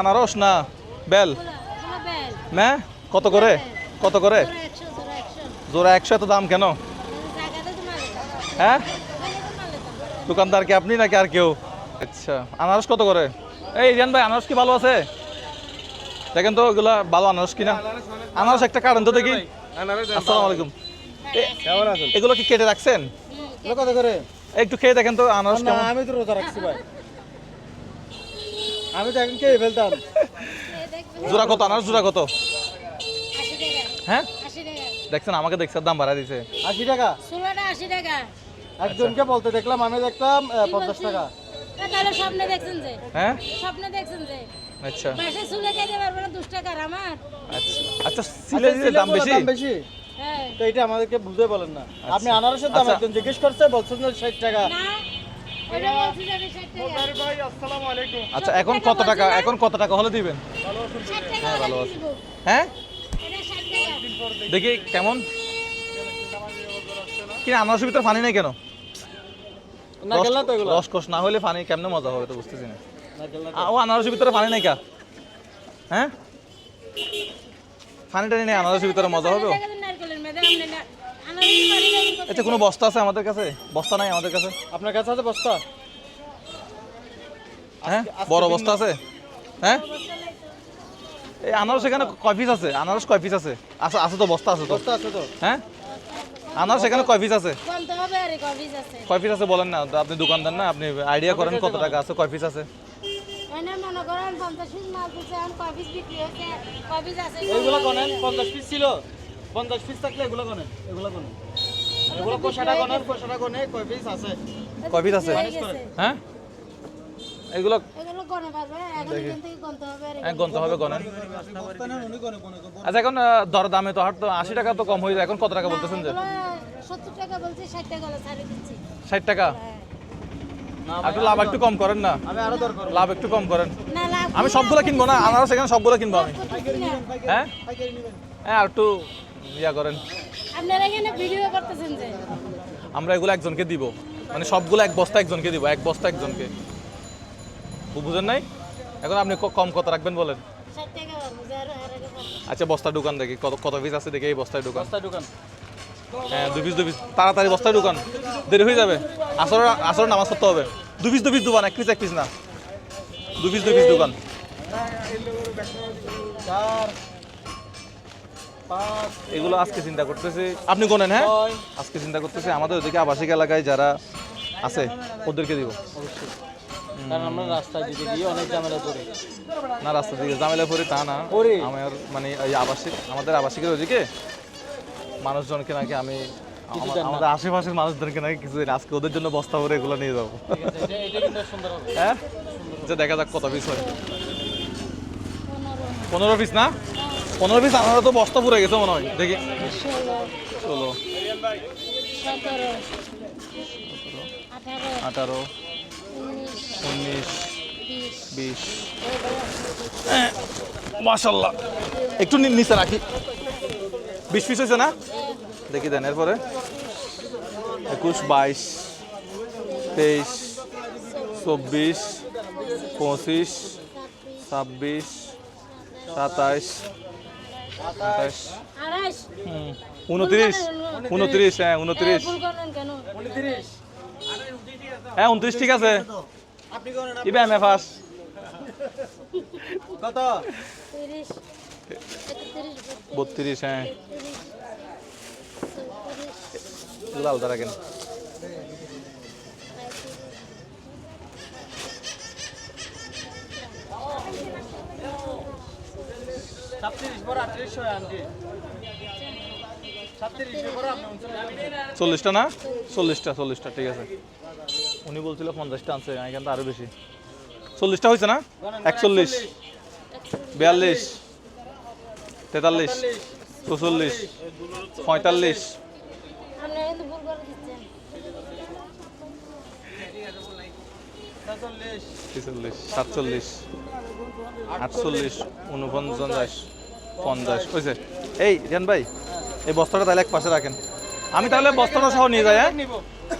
আনারস না বেল? ম্যা কত করে? কত করে? জোড়া একশো এত দাম কেন? হ্যাঁ? দোকানদার কি আপনি নাকি আর কেউ? আচ্ছা আনারস কত করে? এই রিয়ান ভাই আনারস কি ভালো আছে? দেখেন তো ওগুলা ভালো আনারস কিনা। আনারস একটা কারণ তো দেখি। আসসালামু আলাইকুম। এগুলো কি কেটে রাখছেন? কত করে? একটু খেয়ে দেখেন তো আনারস আমি তো রোজা রাখছি ভাই। আমি তো এখন কে ফেলতাম। জোড়া কত? আনারস জোড়া কত? হ্যাঁ? দেখছেন আমাকে দেখছে দাম বাড়া দিছে। আশি টাকা? ষোলোটা আশি টাকা। একজনকে বলতে দেখলাম আমি দেখলাম পঞ্চাশ টাকা। তাহলে স্বপ্নে দেখছেন যে। হ্যাঁ? স্বপ্নে দেখছেন যে। আচ্ছা। মাসে চুলে খেতে পারব না দুশ আমার। আচ্ছা। আচ্ছা সিলে আচ্ছা, দিলে দাম বেশি? দাম বেশি? হ্যাঁ। তো এটা আমাদেরকে বলেন না। আপনি আনারসের দাম আচ্ছা। একজন জিজ্ঞেস করছে বলছেন যে ষাট টাকা। আচ্ছা এখন কত টাকা এখন কত টাকা হলে দিবেন? ষাট ভালো আছে। হ্যাঁ? দেখি কেমন। কি আনারসের ভিতরে পানি নাই কেন? নারকেল না হলে পানি কেমনে মজা হবে তো বুঝতেছি না। ও আনারসের ভিতরে পানি নাই কা? হ্যাঁ? পানি টানি নেই আনারসের ভিতরে মজা হবে এতে কোনো বস্তা আছে আমাদের কাছে? বস্তা নাই আমাদের কাছে? আপনার কাছে আছে বস্তা? হ্যাঁ? বড় বস্তা আছে? হ্যাঁ? এই আনারস এখানে কয় পিস আছে? আনারস কয় পিস আছে? আছে আছে তো বস্তা আছে তো। বস্তা আছে তো। হ্যাঁ? আনারস এখানে কয় পিস আছে? কম হবে আরে কবিজ আছে? কয় পিস আছে বলেন না আপনি দোকানদার না আপনি আইডিয়া করেন কত টাকা আছে কয় পিস আছে? মনে এইগুলো পঞ্চাশ পিস ছিল। পঞ্চাশ পিস থাকলে এগুলো গনেন এগুলো গনেন এগুলো কোষাটা গনেন কোষাটা গনে কয় পিস আছে? কয় পিস আছে? হ্যাঁ? এগুলো এগুলো গনে পারবে এখন এখান থেকে গনতে হবে আরে এক গন্ত হবে আচ্ছা এখন দর দামে তো হাট তো আশি টাকা তো কম হয়ে যায়। এখন কত টাকা বলতেছেন যে? সত্তর টাকা বলছি ষাট টাকা ষাট হ্যাঁ। আর একটু লাভ একটু কম করেন না। আমি লাভ একটু কম করেন। আমি সবগুলো কিনবো না আনারস এখানে সবগুলো কিনবো আমি। হ্যাঁ? হ্যাঁ আর একটু ইয়া করেন। আপনারা এখানে ভিডিও করতেছেন যে? আমরা এগুলো একজনকে দিব। মানে সবগুলো এক বস্তা একজনকে দিব এক বস্তা একজনকে। বুঝেন নাই? এখন আপনি কম কত রাখবেন বলেন। আচ্ছা বস্তার দোকান দেখি। কত কত পিস আছে দেখি এই বস্তায় দোকান। বস্তা দোকান। হ্যাঁ দু পিস দু পিস তাড়াতাড়ি বস্তায় দোকান। দেরি হয়ে যাবে। আসর আসর নামাজ পড়তে হবে। দু পিস দু পিস দোকান এক পিস এক পিস না। দু পিস দু পিস দোকান। এগুলো আজকে চিন্তা করতেছি। আপনি কোনেন হ্যাঁ? আজকে চিন্তা করতেছি আমাদের ওদিকে আবাসিক এলাকায় যারা আছে ওদেরকে দিব। কারণ আমরা রাস্তায় দিতে গিয়ে অনেক ঝামেলা করি। না রাস্তার দিকে ঝামেলা পড়ি তা না? আমার মানে ওই আবাসিক আমাদের আবাসিকের ওদিকে মানুষজনকে নাকি আমি। আমাদের আশেপাশের মানুষজনকে নাকি কিছু আজকে ওদের জন্য বস্তা ভরে এগুলো নিয়ে যাব। হ্যাঁ? যে দেখা যাক কত পিস হয়। পনেরো পনেরো পিস না? পনেরো পিস আমারও তো বস্তা পুরে গেছে মনে হয় দেখি। ষোলো। ষোলো আঠারো। উনিশ। বিশ। মাশাল্লাহ। একটু নিচে রাখি। বিশ পিস হয়েছে না? দেখি দেন এরপরে। একুশ বাইশ তেইশ চব্বিশ পঁচিশ ছাব্বিশ সাতাইশ উনত্রিশ। উনত্রিশ হ্যাঁ উনত্রিশ। কেন? হ্যাঁ উনত্রিশ ঠিক আছে। ইবে এম কত? বত্রিশ হ্যাঁ। বত্রিশ চৌত্রিশ এগুলো আলাদা রাখেন সাতত্রিশ পর আটত্রিশ হয় আনটি সাতত্রিশ পর আপনি উনচল্লিশ চল্লিশটা না? চল্লিশটা চল্লিশটা ঠিক আছে। উনি বলছিল পঞ্চাশটা আনছে এখান তো আরও বেশি। চল্লিশটা হয়েছে না? একচল্লিশ। বিয়াল্লিশ। তেতাল্লিশ। চৌচল্লিশ। পঁয়তাল্লিশ আপনি কিন্তু ভুল করে দিচ্ছেন সাতচল্লিশ ছেচল্লিশ, সাতচল্লিশ, আটচল্লিশ উনপঞ্চাশ পঞ্চাশ। হয়েছে এই, রিয়ান ভাই, এই বস্তাটা তাহলে এক পাশে রাখেন। আমি তাহলে বস্তাটা সহ নিয়ে যাই হ্যাঁ?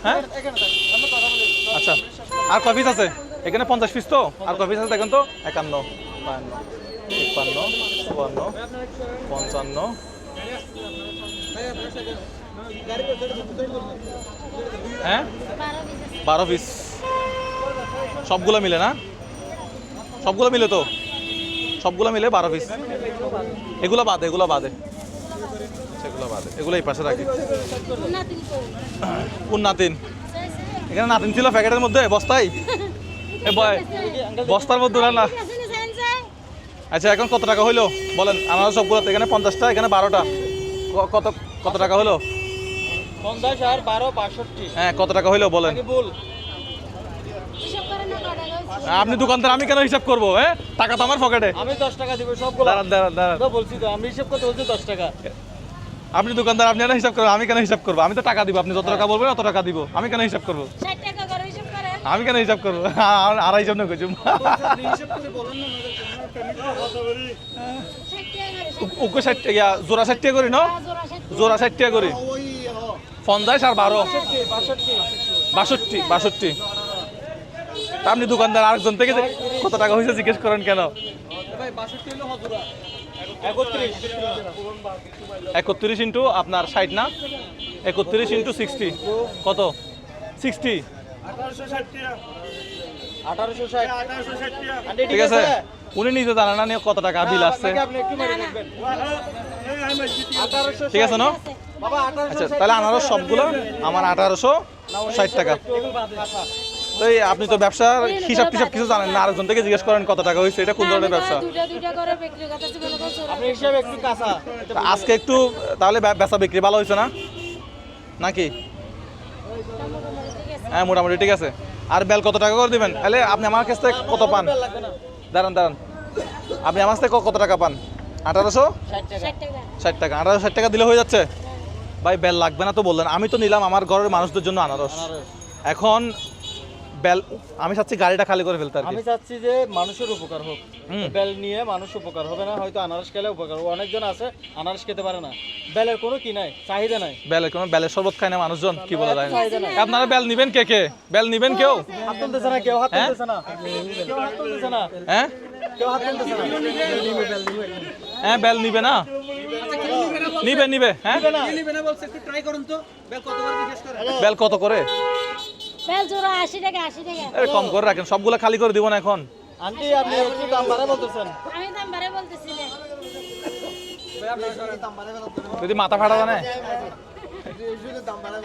হ্যাঁ? আচ্ছা আর কয় পিস আছে? এখানে পঞ্চাশ পিস তো? আর কয় পিস আছে দেখেন তো? একান্ন বান্ন তিপ্পান্ন, চুয়ান্ন, পঞ্চান্ন হ্যাঁ? বারো পিস সবগুলো মিলে না? সবগুলো মিলে তো? সবগুলো মিলে বারো পিস এগুলো বাদে এগুলো বাদে। সেগুলো বাদে এগুলো এই পাশে রাখি। কোন নাতিন এখানে নাতিন ছিল প্যাকেটের মধ্যে বস্তায়? এ বয় বস্তার মধ্যে না। আচ্ছা এখন কত টাকা হইল? বলেন আমার সবগুলো এখানে পঞ্চাশটা এখানে বারোটা। কত কত টাকা হলো পঞ্চাশ আর বারো বাষট্টি। হ্যাঁ কত টাকা হইল বলেন নাকি ভুল হিসাব করে না কটা গেছে আপনি দোকানদার আমি কেন হিসাব করব হ্যাঁ টাকা তো আমার পকেটে। আমি দশ টাকা দিব সবগুলো। দাঁড়ান দাঁড়ান দাঁড়ান। বলছি তো আমি হিসাব করতে বলছি দশ টাকা। আপনি দোকানদার আপনি কেন হিসাব করবেন? আমি কেন হিসাব করব? আমি তো টাকা দিব আপনি যত টাকা বলবেন অত টাকা দিব। আমি কেন হিসাব করব? 60 টাকা করে হিসাব করে আমি কেন হিসাব করব? আড়াই হিসাব না করছি হিসাব করে বলুন না 60 টাকা করে উকে ষাট টাকা জোড়া ষাট টাকা করি ন? জোড়া 60 জোড়া ষাট টাকা করি। পঞ্চাশ আর বারো। বাষট্টি। বাষট্টি বাষট্টি। আপনি দোকানদার আরেকজন থেকে কত টাকা হয়েছে জিজ্ঞেস করেন কেন? একত্রিশ ইন্টু আপনার ষাট না? একত্রিশ ইন্টু সিক্সটি। কত? সিক্সটি। ঠিক আছে? উনি নিজে জানে না কত টাকা বিল আসছে। ঠিক আছে, না? আচ্ছা তাহলে আনারস সবগুলো, আমার আঠারোশো ষাট টাকা। এই আপনি তো ব্যবসার হিসাব টিসাব কিছু জানেন না? আরেকজন থেকে জিজ্ঞেস করেন কত টাকা হয়েছে এটা কোন ধরনের ব্যবসা? আজকে একটু তাহলে বে- বেচা বিক্রি ভালো হয়েছে না? নাকি? হ্যাঁ মোটামুটি ঠিক আছে। আর বেল কত টাকা করে দিবেন? তাহলে আপনি আমার কাছ থেকে কত পান? দাঁড়ান দাঁড়ান। আপনি আমার কাছ থেকে কত টাকা পান? আঠারোশো? ষাট টাকা। 60 ষাট টাকা। আঠারোশো ষাট টাকা দিলে হয়ে যাচ্ছে? ভাই বেল লাগবে না তো বললেন। আমি তো নিলাম আমার ঘরের মানুষদের জন্য আনারস। এখন আমি চাচ্ছি গাড়িটা খালি করে ফেলতে আমি চাচ্ছি যে মানুষের উপকার হোক। বেল নিয়ে মানুষ উপকার হবে না হয়তো আনারস খেলে উপকার হবে। অনেকজন আছে আনারস খেতে পারে না। বেলের কোনো কি নাই? চাহিদা নাই। বেলের কোনো বেলের শরবত খায় না মানুষজন কি বলা যায়? আপনারা বেল নিবেন কে কে? বেল নিবেন কেউ? হাত তুলতেছে না কেউ হাত হ্যাঁ? তুলতেছে না। কেউ হাত তুলতেছে না। হ্যাঁ? কেউ হাত তুলতেছে না। হ্যাঁ বেল নিবে না? নিবে নিবে হ্যাঁ? নিবে না। বলছে একটু ট্রাই করুন তো। বেল কত করে? বেল জোড়া 80 টাকা 80 টাকা। আরে কম করে রাখেন সবগুলো খালি করে দিব না এখন। আন্টি আপনি একটু দাম বাড়া বলতেছেন। আমি দাম বারে বলতেছি না যদি মাথা ফাটা জানে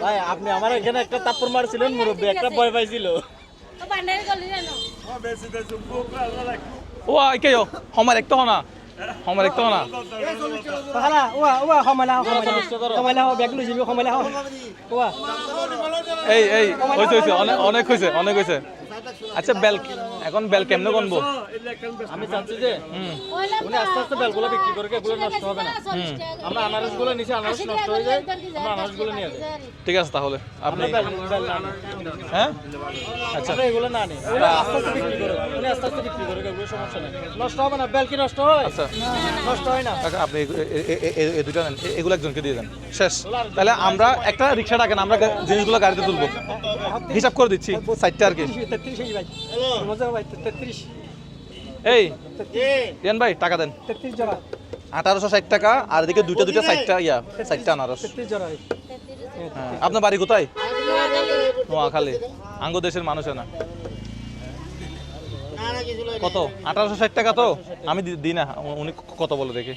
ভাই আপনি আমার এখানে একটা তাপ্পর মারছিলেন মুরব্বী একটা ভয় পাইছিল। তো বান্ডারি করলি জানো? ও কে হমার একটা হনা হমার একটা হনা Hala, uwa, uwa, homala, homala, চল্লিশটা ধরো। homala, bag lu jibi, homala, uwa. এই এই হয়েছে হয়েছে অনেক অনেক হয়েছে অনেক হয়েছে আচ্ছা বেল এখন বেল কেমনে গনবো আমি চাচ্ছি যে উনি আস্তে আস্তে বেলগুলো বিক্রি করে এগুলো নষ্ট হবে না আমরা আনারসগুলো নিচে আনারস নষ্ট হয়ে যায় আমরা আনারসগুলো নিয়ে যাই ঠিক আছে তাহলে আপনি বেল বেল না হ্যাঁ আচ্ছা এগুলো না নিই উনি আস্তে আস্তে বিক্রি করে উনি আস্তে আস্তে বিক্রি করে এগুলো সমস্যা নেই নষ্ট হবে না বেল কি নষ্ট হয় আচ্ছা নষ্ট হয় না কাকা আপনি এই দুটো নেন এগুলো একজনকে দিয়ে দেন শেষ তাহলে আমরা একটা রিক্সা ডাকেন আমরা জিনিসগুলো গাড়িতে তুলবো হিসাব করে দিচ্ছি সাইডটা আর কি এই রিয়ান ভাই টাকা দেন। আঠারোশো ষাট টাকা আর এদিকে দুইটা দুইটা সাইডটা ইয়া আনারস। হ্যাঁ আপনার বাড়ি কোথায়? নোয়াখালী। আঙ্গ দেশের মানুষ না। কত? আঠারোশো ষাট টাকা তো? আমি দি- দিই না উনি কত বলে দেখি?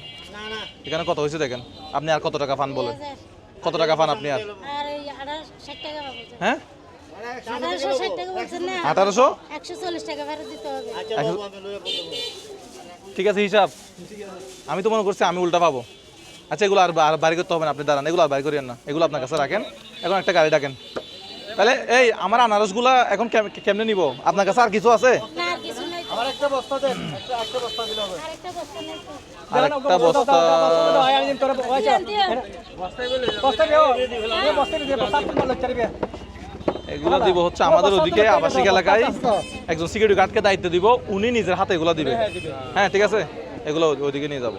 এখানে কত হয়েছে দেখেন? আপনি আর কত টাকা পান বলেন? কত টাকা পান আপনি আর? আর এই 60 টাকা পাবো হ্যাঁ? 1860 টাকা বলছেন না? আঠারোশো? 140 টাকা ফেরত দিতে হবে ঠিক আছে হিসাব আমি তো মনে করছি আমি উল্টা পাবো আচ্ছা এগুলো আর বাড়ি করতে হবে না আপনি দাঁড়ান এগুলো আর বাড়ি করিয়েন না এগুলো আপনার কাছে রাখেন এখন একটা গাড়ি ডাকেন তাহলে এই আমার আনারসগুলা এখন কেমনে নিব আপনার কাছে আর কিছু আছে না আর কিছু নাই তো আমার একটা বস্তা দেন একটা একটা বস্তা বস্তা এগুলো দিব হচ্ছে আমাদের ওদিকে আবাসিক এলাকায়। একজন সিকিউরিটি গার্ডকে দায়িত্ব দিব উনি নিজের হাতে এগুলো দিবে। হ্যাঁ ঠিক আছে? এগুলো ওইদিকে নিয়ে যাব।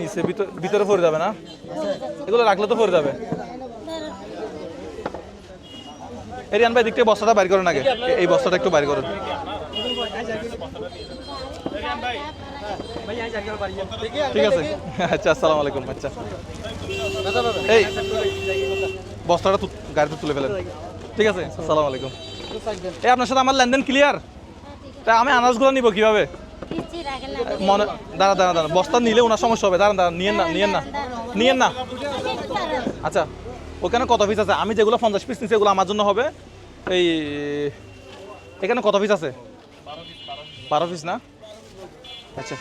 নিচে ভিতরে পড়ে যাবে না? এগুলো রাখলে তো পড়ে যাবে। এরিয়ান ভাই দিক থেকে বস্তাটা বাইর করেন আগে। এই বস্তাটা একটু বাইর করেন ভাই আই জায়গা বাড়ি দেখি ঠিক আছে আচ্ছা আসসালামু আলাইকুম আচ্ছা। দাদা দাদা এই বস্তাটা গাড়িতে তুলে ফেলেন। ঠিক আছে আসসালামু আলাইকুম। এই আপনার সাথে আমার লেনদেন ক্লিয়ার তা আমি আনাজগুলো নিব কীভাবে? মনে দাঁড়া দাঁড়া দাঁড়া বস্তা নিলে ওনার সমস্যা হবে। দাঁড়ান দাঁড়ান নিয়েন না নিয়েন না। নিয়েন না। আচ্ছা ওখানে কত পিস আছে? আমি যেগুলো পঞ্চাশ পিস নিচ্ছি এগুলো আমার জন্য হবে। এই এখানে কত পিস আছে? বারো পিস না? আচ্ছা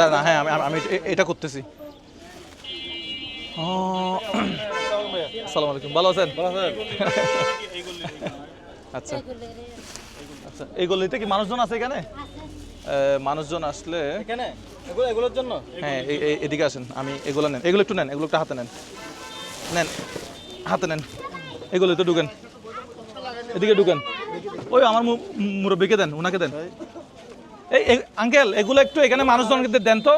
দাঁড়া হ্যাঁ আমি আমি এটা করতেছি। আসসালামু আলাইকুম ভালো আছেন? আচ্ছা। আচ্ছা এই গলিতে কি মানুষজন আছে এখানে? মানুষজন আসলে এখানে? এগুলোর জন্য? হ্যাঁ এদিকে আসেন আমি এগুলো নেন। এগুলো একটু নেন এগুলো একটু হাতে নেন। নেন হাতে নেন। এগুলো তো ঢুকেন। এদিকে ঢুকেন। ওই আমার মুরব্বীকে দেন ওনাকে দেন। এই আঙ্কেল এগুলো একটু এখানে মানুষজনকে দেন তো।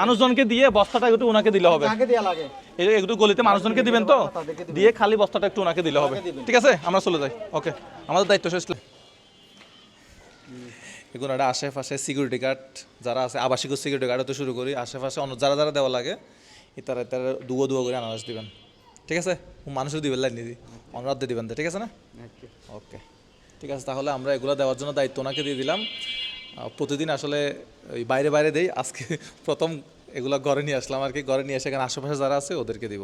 মানুষজনকে দিয়ে বস্তাটা একটু ওনাকে দিলে হবে। আগে দেয়া লাগে? এই একটু গলিতে মানুষজনকে দিবেন তো। দিয়ে খালি বস্তাটা একটু ওনাকে দিলে হবে। ঠিক আছে? আমরা চলে যাই। ওকে। আমাদের দায়িত্ব শেষ। এখন একটা আশেপাশে সিকিউরিটি গার্ড যারা আছে আবাসিক সিকিউরিটি গার্ড তো শুরু করি। আশেপাশে অন্য যারা যারা দেওয়া লাগে তারা তারা দুয়ো দুয়ো করে আনারস দিবেন। ঠিক আছে? মানুষও দিবেন লাইন নিদি অনুরাধ দিয়ে দিবেন ঠিক আছে না? ওকে ঠিক আছে তাহলে আমরা এগুলো দেওয়ার জন্য দায়িত্ব ওনাকে দিয়ে দিলাম। প্রতিদিন আসলে ওই বাইরে বাইরে দেই। আজকে প্রথম এগুলো ঘরে নিয়ে আসলাম আর কি। ঘরে নিয়ে এসে এখানে আশেপাশে যারা আছে ওদেরকে দিব।